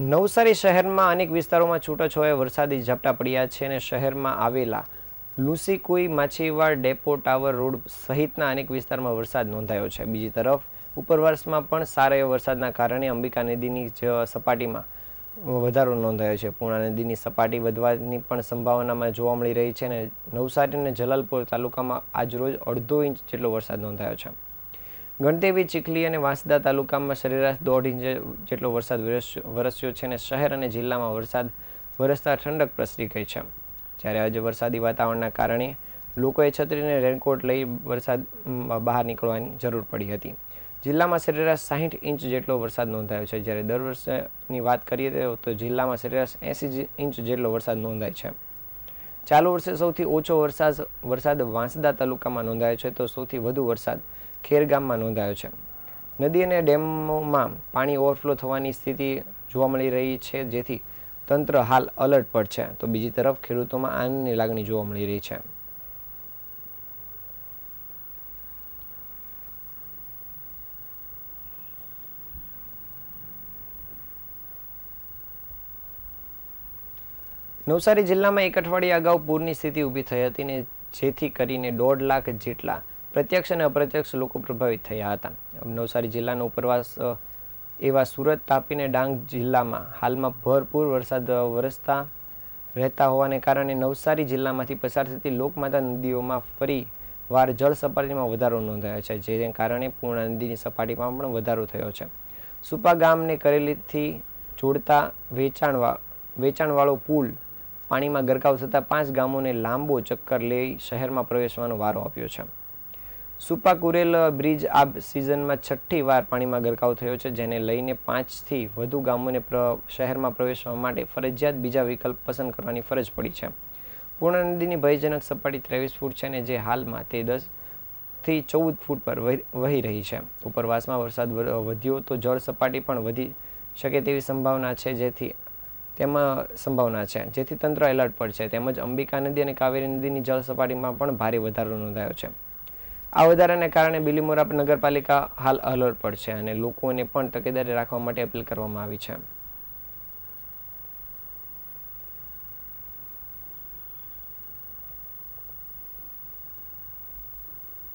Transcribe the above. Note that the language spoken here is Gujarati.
નવસારી શહેરમાં અનેક વિસ્તારોમાં છૂટાછવાયા વરસાદી ઝાપટા પડ્યા છે અને શહેરમાં આવેલા Lusikui Machhivad depot tower road સહિતના અનેક વિસ્તારમાં વરસાદ નોંધાયો છે. બીજી તરફ, ઉપરવાસમાં પણ સારા એવા વરસાદના કારણે અંબિકા નદીની સપાટીમાં વધારો નોંધાયો છે. પૂર્ણા નદીની સપાટી વધવાની પણ સંભાવનામાં જોવા મળી રહી છે અને નવસારી અને જલાલપુર તાલુકામાં આજરોજ અડધો ઇંચ જેટલો વરસાદ નોંધાયો છે. ગણદેવી, ચીખલી અને વાંસદા તાલુકામાં સરેરાશ દોઢ ઇંચ જેટલો વરસાદ વરસ- વરસ્યો છે અને શહેર અને જિલ્લામાં વરસાદ વરસતા ઠંડક પ્રસરી ગઈ છે. જ્યારે આજે વરસાદી વાતાવરણના કારણે લોકોએ છત્રીને રેનકોટ લઈ વરસાદમાં બહાર નીકળવાની જરૂર પડી હતી. જિલ્લામાં સરેરાશ સાહીઠ ઇંચ જેટલો વરસાદ નોંધાયો છે. જ્યારે દર વર્ષની વાત કરીએ તો જિલ્લામાં સરેરાશ એંસી ઇંચ જેટલો વરસાદ નોંધાય છે. ચાલુ વર્ષે સૌથી ઓછો વરસાદ વરસાદ વાંસદા તાલુકામાં નોંધાયો છે. તો સૌથી વધુ વરસાદ ખેરગામમાં નોંધાયો છે. નદી અને ડેમોમાં પાણી ઓવરફ્લો થવાની સ્થિતિ જોવા મળી રહી છે, જેથી તંત્ર હાલ અલર્ટ પર છે. તો બીજી તરફ ખેડૂતોમાં આનંદની લાગણી જોવા મળી રહી છે. નવસારી જિલ્લામાં એક અઠવાડિયા અગાઉ પૂરની સ્થિતિ ઊભી થઈ હતી ને જેથી કરીને દોઢ લાખ જેટલા પ્રત્યક્ષ અને અપ્રત્યક્ષ લોકો પ્રભાવિત થયા હતા. નવસારી જિલ્લાનો ઉપરવાસ એવા સુરત તાપીને ડાંગ જિલ્લામાં હાલમાં ભરપૂર વરસાદ વરસતા રહેતા હોવાને કારણે નવસારી જિલ્લામાંથી પસાર થતી લોકમાતા નદીઓમાં ફરી વાર જળ સપાટીમાં વધારો નોંધાયો છે, જેને કારણે પૂર્ણા નદીની સપાટીમાં પણ વધારો થયો છે. સુપા ગામને કરેલીથી જોડતા વેચાણવા, વેચાણવાળો પુલ પાણીમાં ગરકાવ થતાં પાંચ ગામોને લાંબો ચક્કર લઈ શહેરમાં પ્રવેશવાનો વારો આપ્યો છે. સુપા કુરેલ બ્રિજ આ સિઝનમાં છઠ્ઠી વાર પાણીમાં ગરકાવ થયો છે, જેને લઈને પાંચથી વધુ ગામોને શહેરમાં પ્રવેશવા માટે ફરજિયાત બીજા વિકલ્પ પસંદ કરવાની ફરજ પડી છે. પૂર્ણ નદીની ભયજનક સપાટી ત્રેવીસ ફૂટ છે અને જે હાલમાં તે દસથી ચૌદ ફૂટ પર વહી રહી છે. ઉપરવાસમાં વરસાદ વધ્યો તો જળ સપાટી પણ વધી શકે તેવી સંભાવના છે, જેથી તેમાં, સંભાવના છે. જેથી તંત્ર એલર્ટ પર છે. તેમજ અંબિકા નદી અને કાવેરી નદીની જળ સપાટીમાં પણ ભારે વધારો નોંધાયો છે. આ વધારાને કારણે બિલીમોરા નગરપાલિકા હાલ અલર્ટ પર છે અને લોકોને પણ તકેદારી રાખવા માટે અપીલ કરવામાં આવી છે.